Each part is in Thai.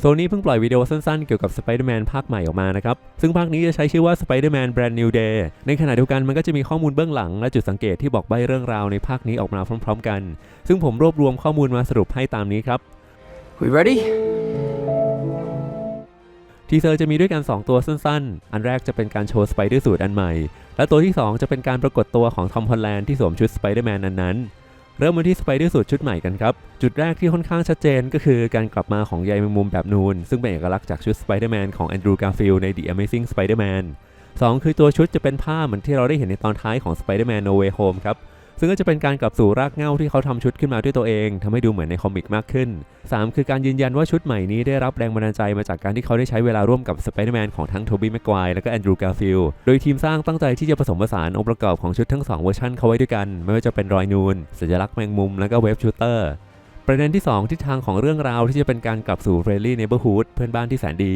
โซนี่เพิ่งปล่อยวิดีโอสั้นๆ เกี่ยวกับ Spider-Man ภาคใหม่ออกมานะครับ ซึ่งภาคนี้จะใช้ชื่อว่า Spider-Man Brand New Day ในขณะเดียวกันมันก็จะมีข้อมูลเบื้องหลัง และจุดสังเกตที่บอกใบ้เรื่องราวในภาคนี้ออกมาพร้อม ๆ กัน ซึ่งผมรวบรวมข้อมูลมาสรุปให้ตามนี้ครับ We ready? ทีเซอร์จะมีด้วยกัน 2 ตัวสั้นๆ อันแรกจะเป็นการโชว์สไปเดอร์สูตรอันใหม่ และตัวที่ 2 จะเป็นการปรากฏตัวของทอมฮอลแลนด์ที่สวมชุดสไปเดอร์แมนนั้นๆ เริ่มมาที่สไปเดอร์สูตรชุดใหม่กันครับ จุดแรกที่ค่อนข้างชัดเจนก็คือการกลับมาของใยแมงมุมแบบนูน ซึ่งเป็นเอกลักษณ์จากชุดสไปเดอร์แมนของแอนดรูว์การ์ฟิลใน The Amazing Spider-Man 2 คือตัวชุดจะเป็นผ้าเหมือนที่เราได้เห็นในตอนท้ายของ Spider-Man No Way Home ครับ ซึ่งก็จะเป็นการกลับสู่รากเหง้าที่เขาทำชุดขึ้นมาด้วยตัวเองทำให้ดูเหมือนในคอมิกมากขึ้น 3 คือการยืนยันว่าชุดใหม่นี้ได้รับแรงบันดาลใจมาจากการที่เขาได้ใช้เวลาร่วมกับสไปเดอร์แมนของทั้งโทบี้แม็กควและก็แอนดรูว์กาฟิลโดยทีมสร้างตั้งใจที่จะผสมผสานองค์ประกอบของชุดทั้ง2เวอร์ชันเข้าไว้ด้วยกัน ไม่ว่าจะเป็นรอยนูนสัญลักษณ์แมงมุมและก็เวฟชูเตอร์ประเด็นที่ 2 ทิศทางของเรื่องราวที่จะเป็นการกลับสู่เฟรนลี่เนเบอร์ฮูดเพื่อนบ้านที่แสนดี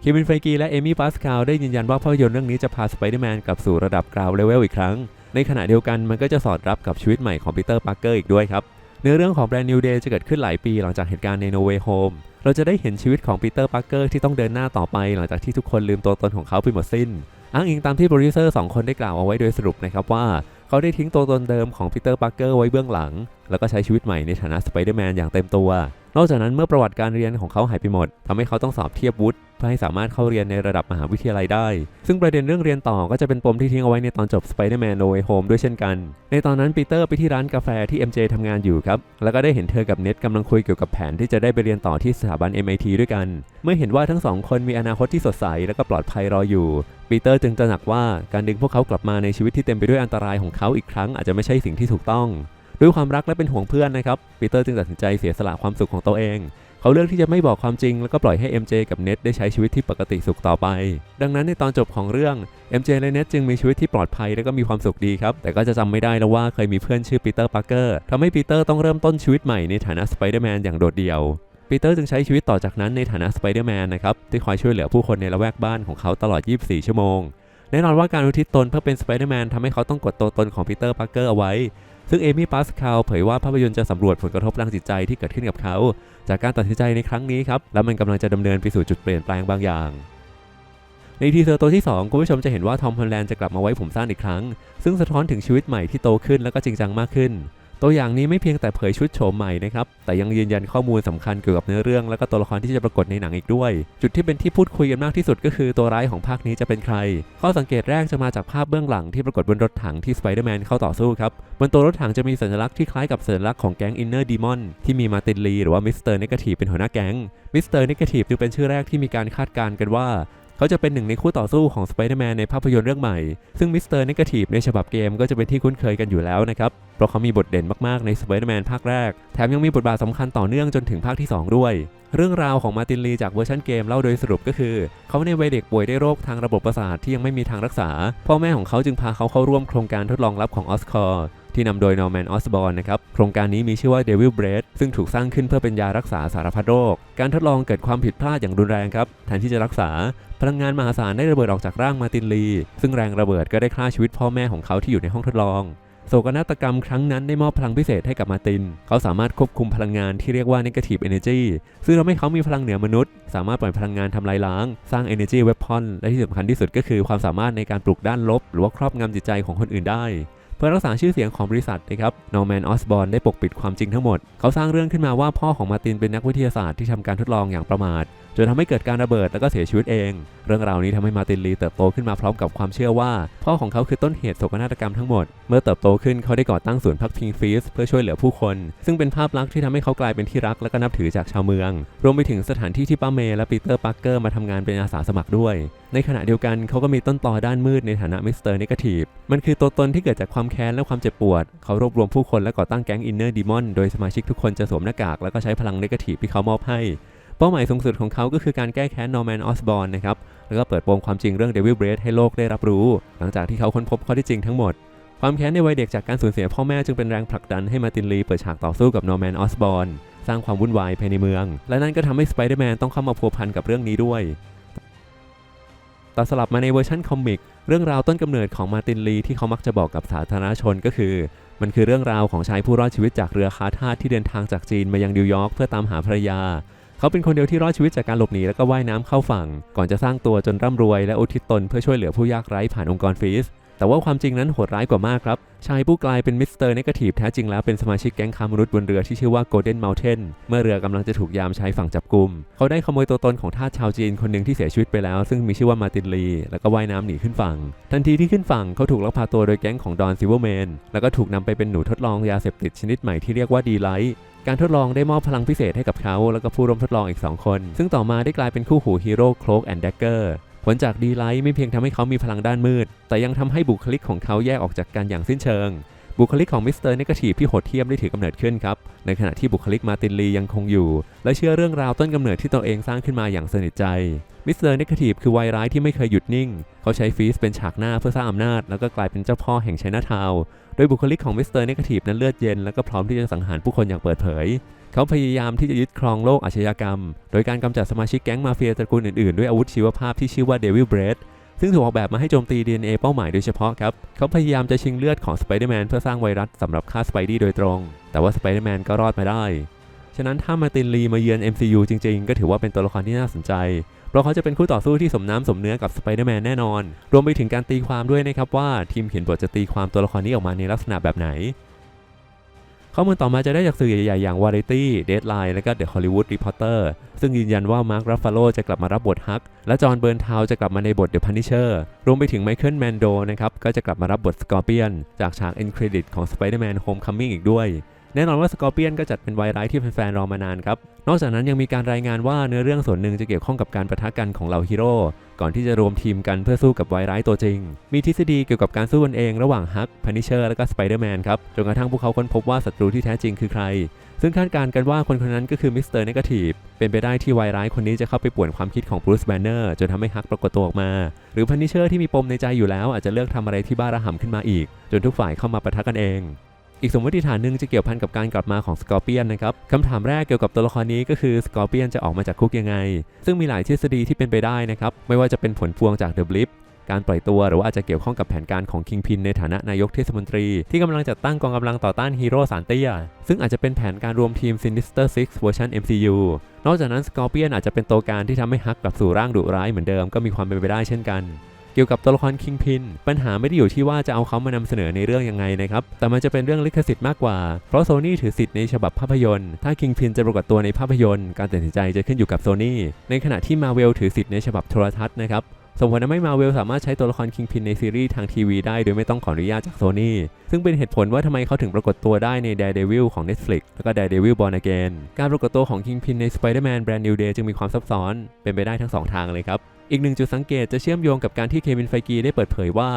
เควินไฟกีและเอมี่ปาสคาลได้ยืนยันว่าภาพยนตร์เรื่องนี้จะพาสไปเดอร์แมนกลับสู่ระดับกราวเลเวลอีกครั้ง ในขณะเดียวกันมันก็จะสอดรับกับชีวิตใหม่ของปีเตอร์ปาร์เกอร์อีกด้วยครับเนื้อเรื่องของ Brand New Day จะเกิดขึ้นหลายปีหลังจากเหตุการณ์ใน No Way Home เราจะได้เห็นชีวิตของปีเตอร์ปาร์เกอร์ที่ต้องเดินหน้าต่อไป หลังจากที่ทุกคนลืมตัวตนของเขาไปหมดสิ้น อ้างอิงตามที่โปรดิวเซอร์สองคนได้กล่าวเอาไว้โดยสรุปนะครับว่า เขาได้ทิ้งตัวตนเดิมของปีเตอร์ปาร์เกอร์ไว้เบื้องหลัง แล้วก็ใช้ชีวิตใหม่ในฐานะสไปเดอร์แมนอย่างเต็มตัว นอกจากนั้นเมื่อประวัติการเรียนของเขาหายไปหมดทำให้เขาต้องสอบเทียบวุฒิ พื่อให้สามารถเข้าเรียนในระดับมหาวิทยาลัยได้ ซึ่งประเด็นเรื่องเรียนต่อก็จะเป็นปมที่ทิ้งเอาไว้ในตอนจบ Spider-Man No Way Home ด้วยเช่นกัน ในตอนนั้นปีเตอร์ไปที่ร้านกาแฟที่ MJ ทำงานอยู่ครับ แล้วก็ได้เห็นเธอกับเน็ตกำลังคุยเกี่ยวกับแผนที่จะได้ไปเรียนต่อที่สถาบัน MIT ด้วยกัน เมื่อเห็นว่าทั้งสองคนมีอนาคตที่สดใสและก็ปลอดภัยรออยู่ปีเตอร์จึงตระหนักว่าการดึงพวกเขากลับมาในชีวิตที่เต็มไปด้วยอันตรายของเขาอีกครั้งอาจจะไม่ใช่สิ่งที่ถูกต้องด้วยความรักและเป็นห่วงเพื่อนนะครับปีเตอร์จึงตัดสินใจเสียสละความสุขของตัวเอง เขาเลือกที่จะไม่บอกความจริง แล้วก็ปล่อยให้ MJ กับเน็ตได้ใช้ชีวิตที่ปกติสุขต่อไป ดังนั้นในตอนจบของเรื่อง MJ และเน็ตจึงมีชีวิตที่ปลอดภัยและก็มีความสุขดีครับ แต่ก็จะจำไม่ได้แล้วว่าเคยมีเพื่อนชื่อปีเตอร์ปาร์เกอร์ทำให้ปีเตอร์ต้องเริ่มต้นชีวิตใหม่ในฐานะสไปเดอร์แมนอย่างโดดเดี่ยวปีเตอร์จึงใช้ชีวิตต่อจากนั้นในฐานะสไปเดอร์แมนนะครับที่คอยช่วยเหลือผู้คนในละแวกบ้านของเขาตลอด 24 ชั่วโมงแน่นอนว่าการอุทิศตนเพื่อเป็นสไปเดอร์แมนทำให้เขาต้องกดตัวตนของปีเตอร์ปาร์เกอร์เอาไว้ ซึ่งเอมี่ปาสคาลเผยว่าภาพยนตร์จะสำรวจผลกระทบทางจิตใจที่เกิดขึ้นกับเขา จากการตัดสินใจในครั้งนี้ครับ และมันกำลังจะดำเนินไปสู่จุดเปลี่ยนแปลงบางอย่างในทีเซอร์ตัวที่ 2 คุณผู้ชมจะเห็นว่าทอมฮอลแลนด์จะกลับมาไว้ผมสั้นอีกครั้ง ซึ่งสะท้อนถึงชีวิตใหม่ที่โตขึ้นและก็จริงจังมากขึ้น ตัวอย่างนี้ไม่เพียงแต่เผยชุดโฉมใหม่นะครับ แต่ยังยืนยันข้อมูลสำคัญเกี่ยวกับเนื้อเรื่อง และก็ตัวละครที่จะปรากฏในหนังอีกด้วย จุดที่เป็นที่พูดคุยกันมากที่สุดก็คือตัวร้ายของภาคนี้จะเป็นใคร ข้อสังเกตแรกจะมาจากภาพเบื้องหลังที่ปรากฏบนรถถังที่สไปเดอร์แมนเข้าต่อสู้ครับ บนตัวรถถังจะมีสัญลักษณ์ที่คล้ายกับสัญลักษณ์ของแก๊งอินเนอร์ดีมอนที่มีมาตินลีหรือว่ามิสเตอร์เนกาทีฟเป็นหัวหน้าแก๊งมิสเตอร์เนกาทีฟจึงเป็นชื่อแรกที่มีการคาดการณ์กันว่า เขาจะเป็นหนึ่งในคู่ต่อสู้ของสไปเดอร์แมนในภาพยนตร์เรื่องใหม่ ซึ่งมิสเตอร์เนกาทีฟในฉบับเกมก็จะเป็นที่คุ้นเคยกันอยู่แล้วนะครับ เพราะเขามีบทเด่นมากๆในสไปเดอร์แมนภาคแรก แถมยังมีบทบาทสำคัญต่อเนื่องจนถึงภาคที่ 2 ด้วย เรื่องราวของมาตินลีจากเวอร์ชันเกมเล่าโดยสรุปก็คือ เขาในวัยเด็กป่วยได้โรคทางระบบประสาทที่ยังไม่มีทางรักษา พ่อแม่ของเขาจึงพาเขาเข้าร่วมโครงการทดลองลับของออสคอร์ ที่นำโดยนอร์แมนออสบอ n นะครับ โครงการนี้มีชื่อว่า Devil Breath ซึ่งถูกสร้างขึ้นเพื่อเป็นยารักษาสารพัดโรค การทดลองเกิดความผิดพลาดอย่างรุนแรงครับ แทนที่จะรักษา พลังงานมหาศาลได้ระเบิดออกจากร่างมาตินลี ซึ่งแรงระเบิดก็ได้ฆ่าชีวิตพ่อแม่ของเขาที่อยู่ในห้องทดลองโศกนาฏกรรมครั้งนั้นได้มอบพลังพิเศษให้กับมาติน เขาสามารถควบคุมพลังงานที่เรียกว่า negative energy ซึ่งทำให้เขามีพลังเหนือมนุษย์ สามารถปล่อยพลังงานทำลายล้าง สร้าง energy weapon และที่สำคัญที่สุดก็คือความสามารถในการปลุกด้านลบ หรือว่าครอบงำจิตใจของคนอื่นได้ พื่อรักษาชื่อเสียงของบริษัทนะครับนอร์แมนออสบอนได้ปกปิดความจริงทั้งหมด เขาสร้างเรื่องขึ้นมาว่าพ่อของมาตินเป็นนักวิทยาศาสตร์ที่ทำการทดลองอย่างประมาท จนทำให้เกิดการระเบิดแล้วก็เสียชีวิตเอง เรื่องราวนี้ทำให้มาตินลีเติบโตขึ้นมาพร้อมกับความเชื่อว่า พ่อของเขาคือต้นเหตุโศกนาฏกรรมทั้งหมด เมื่อเติบโตขึ้นเขาได้ก่อตั้งศูนย์พักพิงฟีสเพื่อช่วยเหลือผู้คน ซึ่งเป็นภาพลักษณ์ที่ทำให้เขากลายเป็นที่รักและก็นับถือจากชาวเมือง รวมไปถึงสถานที่ที่ป้าเมย์และปีเตอร์ปาร์เกอร์มาทำงานเป็นอาสาสมัครด้วย ในขณะเดียวกันเขาก็มีต้นตอด้านมืดในฐานะมิสเตอร์เนกาทีฟมันคือตัวตนที่เกิดจากความแค้นและความเจ็บปวด เขารวบรวมผู้คนและก่อตั้งแก๊งอินเนอร์ดีมอนโดยสมาชิกทุกคนจะสวมหน้ากากแล้วก็ใช้พลังเกทีฟที่เขามอบให้ เป้าหมายสูงสุดของเขาก็คือการแก้แค้นนอร์แมนออสบอ n นะครับ แล้วก็เปิดโปงความจริงเรื่องเดวิลเบรดให้โลกได้รับรู้ หลังจากที่เขาค้นพบข้อที่จริงทั้งหมด ความแค้นในวัยเด็กจากการสูญเสียพ่อแม่จึงเป็นแรงผลักดันให้มาตินลีเปิดฉากต่อสู้กับนอร์แมนออสบอ n สร้างความวุ่นวายภายในเมือง และนั่นก็ทำให้สไปเดอร์แมนต้องเข้ามาพัวพันกับเรื่องนี้ด้วยตัดสลับมาในเวอร์ชันคอมิกเรื่องราวต้นกำเนิดของมาตินลีที่เขามักจะบอกกับสาธารณชนก็คือ มันคือเรื่องราวของชายผู้รอดชีวิตจากเรือคาทาสที่เดินทางจากจีนมายังนิวยอร์กเพื่อตามหาภรรยา เขาเป็นคนเดียวที่รอดชีวิตจากการหลบหนีแล้วก็ว่ายน้ำเข้าฝั่ง ก่อนจะสร้างตัวจนร่ำรวยและอุทิศตนเพื่อช่วยเหลือผู้ยากไร้ผ่านองค์กรฟีส แต่ว่าความจริงนั้นโหดร้ายกว่ามากครับ ชายผู้กลายเป็นมิสเตอร์เนกาทีฟแท้จริงแล้วเป็นสมาชิกแก๊งค้ามนุษย์บนเรือที่ชื่อว่า Golden Mountain เมื่อเรือกำลังจะถูกยามใชายฝั่งจับกลุ่ม เขาได้ขโมยตัวตนของทาสชาวจีนคนหนึ่งที่เสียชีวิตไปแล้ว ซึ่งมีชื่อว่ามาตินลี แล้วก็ว่ายน้ำหนีขึ้นฝั่ง ทันทีที่ขึ้นฝั่งเขาถูกลักพาตัวโดยแก๊งของดอนซิเวอร์แมนแล้วก็ถูกนำไปเป็นหนูทดลองยาเสพติดชนิดใหม่ที่เรียกว่าดีไลท์การทดลองได้มอบพลังพิเศษให้กับเขา แล้วก็ผู้ร่วมทดลองอีก 2 คน ซึ่งต่อมาได้กลายเป็นคู่หูฮีโร่โคลกแอนด์แดกเกอร์ ผลจากดีไลท์ไม่เพียงทำให้เขามีพลังด้านมืด แต่ยังทำให้บุคลิกของเขาแยกออกจากกันอย่างสิ้นเชิง บุคลิกของมิสเตอร์เนกาทีฟที่โหดเหี้ยมได้ถือกำเนิดขึ้นครับ ในขณะที่บุคลิกมาตินลียังคงอยู่ และเชื่อเรื่องราวต้นกำเนิดที่ตนเองสร้างขึ้นมาอย่างสนิทใจ มิสเตอร์เนกาทีฟคือวัยร้ายที่ไม่เคยหยุดนิ่ง เขาใช้ฟีสเป็นฉากหน้าเพื่อสร้างอำนาจ แล้วก็กลายเป็นเจ้าพ่อแห่งไชน่าทาว โดยบุคลิกของมิสเตอร์เนกาทีฟนั้นเลือดเย็นและก็พร้อมที่จะสังหารผู้คนอย่างเปิดเผย เขาพยายามที่จะยึดครองโลกอาชญากรรม โดยการกำจัดสมาชิกแก๊งมาเฟียตระกูลอื่นๆ ด้วยอาวุธชีวภาพที่ชื่อว่าเดวิลเบรดซึ่งถูกออกแบบมาให้โจมตี DNA เป้าหมายโดยเฉพาะครับ เขาพยายามจะชิงเลือดของสไปเดอร์แมนเพื่อสร้างไวรัสสำหรับฆ่าสไปดี้โดยตรง แต่ว่าสไปเดอร์แมนก็รอดมาได้ ฉะนั้นถ้ามาตินลีมาเยือน MCU จริงๆ ก็ถือว่าเป็นตัวละครที่น่าสนใจ เพราะเขาจะเป็นคู่ต่อสู้ที่สมน้ำสมเนื้อกับสไปเดอร์แมนแน่นอน รวมไปถึงการตีความด้วยนะครับว่าทีมเขียนบทจะตีความตัวละครนี้ออกมาในลักษณะแบบไหน ข้อมูลต่อมาจะได้จากสื่อใหญ่ๆ อย่าง Variety, Deadline และก็ The Hollywood Reporter ซึ่งยืนยันว่ามาร์ครัฟฟาโลจะกลับมารับบทฮัก และจอห์นเบิร์นทาวจะกลับมาในบท The Punisher รวมไปถึงไมเคิลแมนโดนะครับก็จะกลับมารับบทสกอร์เปียนจากฉาก End Credit ของ Spider-Man Homecoming อีกด้วย แน่นอนว่าสกอร์เปียนก็จัดเป็นไวรัสที่แฟนๆรอมานานครับ นอกจากนั้นยังมีการรายงานว่าเนื้อเรื่องส่วนหนึ่งจะเกี่ยวข้องกับการประทะกันของเหล่าฮีโร่ก่อนที่จะรวมทีมกันเพื่อสู้กับไวรัสตัวจริง มีทฤษฎีเกี่ยวกับการสู้กันเองระหว่างฮักพันิเชอร์และก็สไปเดอร์แมนครับ จนกระทั่งพวกเขาค้นพบว่าศัตรูที่แท้จริงคือใคร ซึ่งคาดการณ์กันว่าคนคนนั้นก็คือมิสเตอร์เนกาทีฟ เป็นไปได้ที่ไวรัสคนนี้จะเข้าไปป่วนความคิดของบรูซแบนเนอร์จนทำให้ฮักปรากฏตัวออกมา หรือพันิเชอร์ที่มีปมในใจอยู่แล้วอาจจะเลือกทำอะไรที่บ้าระห่ำขึ้นมาอีก จนทุกฝ่ายเข้ามาปะทะกันเอง อีกสมมติฐานหนึ่งจะเกี่ยวพันกับการกลับมาของสกอร์เปียนนะครับคำถามแรกเกี่ยวกับตัวละครนี้ก็คือสกอร์เปียนจะออกมาจากคุกยังไง ซึ่งมีหลายทฤษฎีที่เป็นไปได้นะครับ ไม่ว่าจะเป็นผลพวงจากเดอะบลิปการปล่อยตัวหรือว่าอาจจะเกี่ยวข้องกับแผนการของคิงพินในฐานะนายกเทศมนตรี ที่กำลังจัดตั้งกองกำลังต่อต้านฮีโร่สารเตี้ย ซึ่งอาจจะเป็นแผนการรวมทีม Sinister Six เวอร์ชัน MCU นอกจากนั้นสกอร์เปียนอาจจะเป็นตัวการที่ทำให้ฮักกลับสู่ร่างดุร้ายเหมือนเดิมก็มีความเป็นไปได้เช่นกัน เกี่ยวกับตัวละครคิงพินปัญหาไม่ได้อยู่ที่ว่าจะเอาเขามานำเสนอในเรื่องยังไงนะครับ แต่มันจะเป็นเรื่องลิขสิทธิ์มากกว่า เพราะโซนี่ถือสิทธิ์ในฉบับภาพยนตร์ ถ้าคิงพินจะปรากฏตัวในภาพยนตร์ การตัดสินใจจะขึ้นอยู่กับโซนี่ ในขณะที่มาเวลถือสิทธิ์ในฉบับโทรทัศน์นะครับส่งผลทำให้มาเวลสามารถใช้ตัวละครคิงพินในซีรีส์ทางทีวีได้โดยไม่ต้องขออนุญาตจากโซนี่ซึ่งเป็นเหตุผลว่าทำไมเขาถึงปรากฏตัวได้ใน Daredevil ของ Netflix แล้วก็ Daredevil Born Again การปรากฏตัวของคิงพินใน Spider-Man Brand New Day จึงมีความซับซ้อน เป็นไปได้ทั้งสองทางเลยครับอีกหนึ่งจุดสังเกตจะเชื่อมโยงกับการที่เควินไฟกีได้เปิดเผยว่า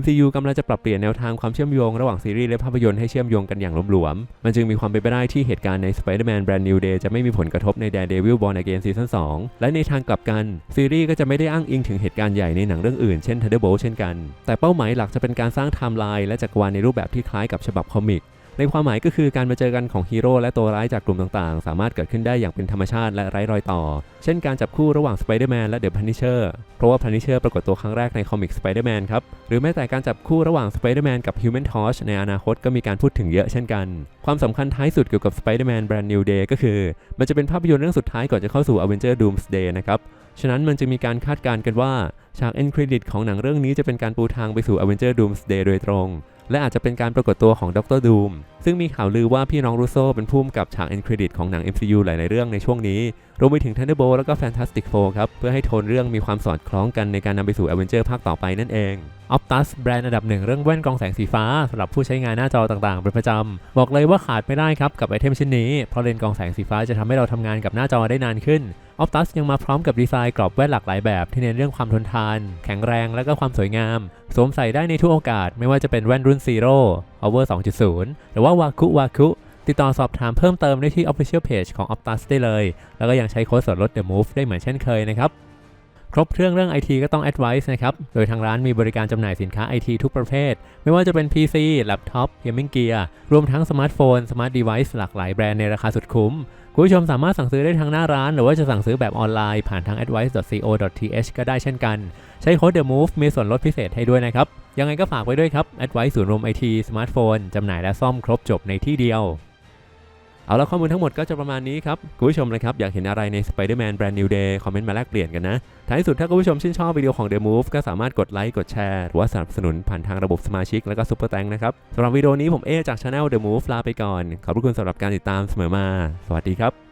MCU กำลังจะปรับเปลี่ยนแนวทางความเชื่อมโยงระหว่างซีรีส์และภาพยนตร์ให้เชื่อมโยงกันอย่างหลวมๆ มันจึงมีความเป็นไปได้ที่เหตุการณ์ใน Spider-Man Brand New Day จะไม่มีผลกระทบใน Daredevil Born Again ซีซั่น2และในทางกลับกัน ซีรีส์ก็จะไม่ได้อ้างอิงถึงเหตุการณ์ใหญ่ในหนังเรื่องอื่นเช่น Thunderbolt เช่นกัน แต่เป้าหมายหลักจะเป็นการสร้างไทม์ไลน์และจักรวาลในรูปแบบที่คล้ายกับฉบับคอมิก ในความหมายก็คือการมาเจอกันของฮีโร่และตัวร้ายจากกลุ่มต่างๆ สามารถเกิดขึ้นได้อย่างเป็นธรรมชาติและไร้รอยต่อ เช่นการจับคู่ระหว่างสไปเดอร์แมนและเดอะพันิเชอร์เพราะว่าพันิเชอร์ปรากฏตัวครั้งแรกในคอมิกสไปเดอร์แมนครับ หรือแม้แต่การจับคู่ระหว่างสไปเดอร์แมนกับฮิวแมนทอชในอนาคตก็มีการพูดถึงเยอะเช่นกัน ความสำคัญท้ายสุดเกี่ยวกับ Spider-Man Brand New Day ก็คือ มันจะเป็นภาพยนตร์เรื่องสุดท้ายก่อนจะเข้าสู่ Avenger Doomsday นะครับฉะนั้นมันจะมีการคาดการณ์กันว่าฉากเอ็นเครดิตของหนังเรื่องนี้จะเป็นการปูทางไปสู่ Avenger Doomsday โดยตรง และอาจจะเป็นการปรากฏตัวของดรดูมซึ่งมีข่าวลือว่าพี่น้องรูโซเป็นผู้กำกับฉากเอ็นเครดิตของหนัง MCU หลาย ๆ เรื่องในช่วงนี้ รวมไปถึง Thunderbolt แล้วก็ Fantastic Four ครับ เพื่อให้โทนเรื่องมีความสอดคล้องกันในการนำไปสู่ Avenger ภาคต่อไปนั่นเอง Optus แบรนด์อันดับหนึ่งเรื่องแว่นกรองแสงสีฟ้าสำหรับผู้ใช้งานหน้าจอต่างๆเป็นประจำบอกเลยว่าขาดไม่ได้ครับกับไอเทมชิ้นนี้เพราะเลนส์กรองแสงสีฟ้าจะทำให้เราทำงานกับหน้าจอได้นานขึ้น Optus ยังมาพร้อมกับดีไซน์กรอบแว่นหลากหลายแบบที่เน้นเรื่องความทนทาน แข็งแรงและก็ความสวยงามสวมใส่ได้ในทุกโอกาส ไม่ว่าจะเป็นแว่นรุ่น Zero Power 2.0 หรือว่า Waku Waku ติดต่อสอบถามเพิ่มเติมได้ที่ Official Page ของ Optus ได้เลย แล้วก็ยังใช้โค้ดส่วนลด The Move ได้เหมือนเช่นเคยนะครับ ครบเครื่องเรื่อง IT ก็ต้อง Advice นะครับ โดยทางร้านมีบริการจำหน่ายสินค้า IT ทุกประเภท ไม่ว่าจะเป็น PC แล็ปท็อป Gaming Gear รวมทั้งสมาร์ทโฟน สมาร์ทเดเวิ์หลากหลายแบรนด์ในราคาสุดคุ้มคุณผู้ชมสามารถสั่งซื้อได้ทางหน้าร้าน หรือว่าจะสั่งซื้อแบบออนไลน์ผ่านทาง advice.co.th ก็ได้เช่นกัน ใช้โค้ด The Move มีส่วนลดพิเศษให้ด้วยนะครับ ยังไงก็ฝากไว้ด้วยครับ Advice ศูนย์รวม IT สมาร์ทโฟนจำหน่ายและซ่อมครบจบในที่เดียว เอาละข้อมูลทั้งหมดก็จะประมาณนี้ครับ คุณผู้ชมนะครับ อยากเห็นอะไรใน Spider-Man Brand New Day คอมเมนต์มาแลกเปลี่ยนกันนะ ท้ายสุดถ้าคุณผู้ชมชื่นชอบวิดีโอของ The Move ก็สามารถกดไลค์กดแชร์ หรือว่าสนับสนุนผ่านทางระบบสมาชิกและก็ซุปเปอร์แตงนะครับสำหรับวิดีโอนี้ผมเอจากช anel The Move ลาไปก่อน ขอบคุณสำหรับการติดตามเสมอมา สวัสดีครับ